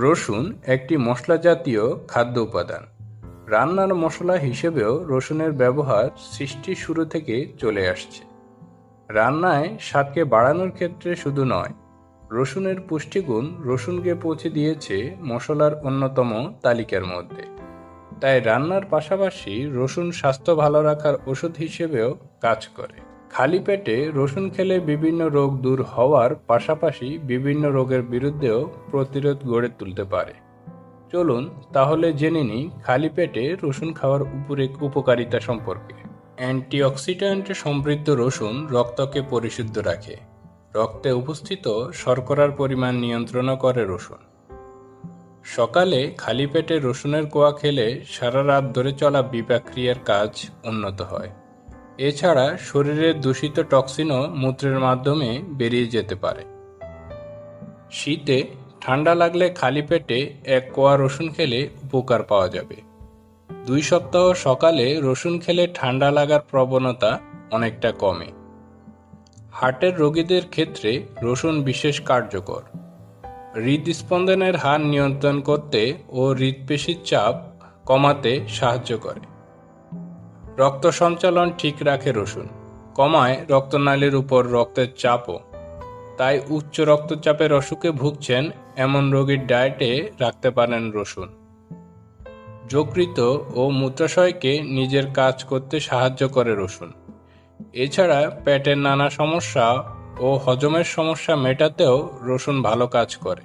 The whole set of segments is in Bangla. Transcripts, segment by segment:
রসুন একটি মশলা জাতীয় খাদ্য উপাদান। রান্নার মশলা হিসেবেও রসুনের ব্যবহার সৃষ্টির শুরু থেকে চলে আসছে। রান্নায় স্বাদকে বাড়ানোর ক্ষেত্রে শুধু নয়, রসুনের পুষ্টিগুণ রসুনকে পৌঁছে দিয়েছে মশলার অন্যতম তালিকার মধ্যে। তাই রান্নার পাশাপাশি রসুন স্বাস্থ্য ভালো রাখার ওষুধ হিসেবেও কাজ করে। খালি পেটে রসুন খেলে বিভিন্ন রোগ দূর হওয়ার পাশাপাশি বিভিন্ন রোগের বিরুদ্ধেও প্রতিরোধ গড়ে তুলতে পারে। চলুন তাহলে জেনে নিই খালি পেটে রসুন খাওয়ার উপরে উপকারিতা সম্পর্কে। অ্যান্টিঅক্সিডেন্টে সমৃদ্ধ রসুন রক্তকে পরিশুদ্ধ রাখে। রক্তে উপস্থিত শর্করার পরিমাণ নিয়ন্ত্রণ করে রসুন। সকালে খালি পেটে রসুনের কোয়া খেলে সারা রাত ধরে চলা বিপাক্রিয়ার কাজ উন্নত হয়। এছাড়া শরীরের দূষিত টক্সিনও মূত্রের মাধ্যমে বেরিয়ে যেতে পারে। শীতে ঠান্ডা লাগলে খালি পেটে এক কোয়া রসুন খেলে উপকার পাওয়া যাবে। দুই সপ্তাহ সকালে রসুন খেলে ঠান্ডা লাগার প্রবণতা অনেকটা কমে। হার্টের রোগীদের ক্ষেত্রে রসুন বিশেষ কার্যকর। হৃদস্পন্দনের হার নিয়ন্ত্রণ করতে ও হৃদপেশির চাপ কমাতে সাহায্য করে। রক্ত সঞ্চালন ঠিক রাখে রসুন। কমায় রক্তনালীর উপর রক্তের চাপও। তাই উচ্চ রক্তচাপের অসুখে ভুগছেন এমন রোগীর ডায়েটে রাখতে পারেন রসুন। যকৃত ও মূত্রাশয়কে নিজের কাজ করতে সাহায্য করে রসুন। এছাড়া পেটের নানা সমস্যা ও হজমের সমস্যা মেটাতেও রসুন ভালো কাজ করে।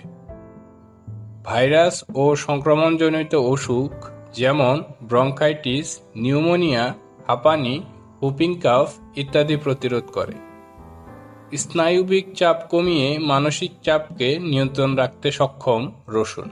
ভাইরাস ও সংক্রমণজনিত অসুখ যেমন ব্রঙ্কাইটিস, নিউমোনিয়া হাঁপানি, হুপিং কাফ ইত্যাদি প্রতিরোধ করে। স্নায়ুবিক চাপ কমিয়ে মানসিক চাপকে নিয়ন্ত্রণ রাখতে সক্ষম রসুন।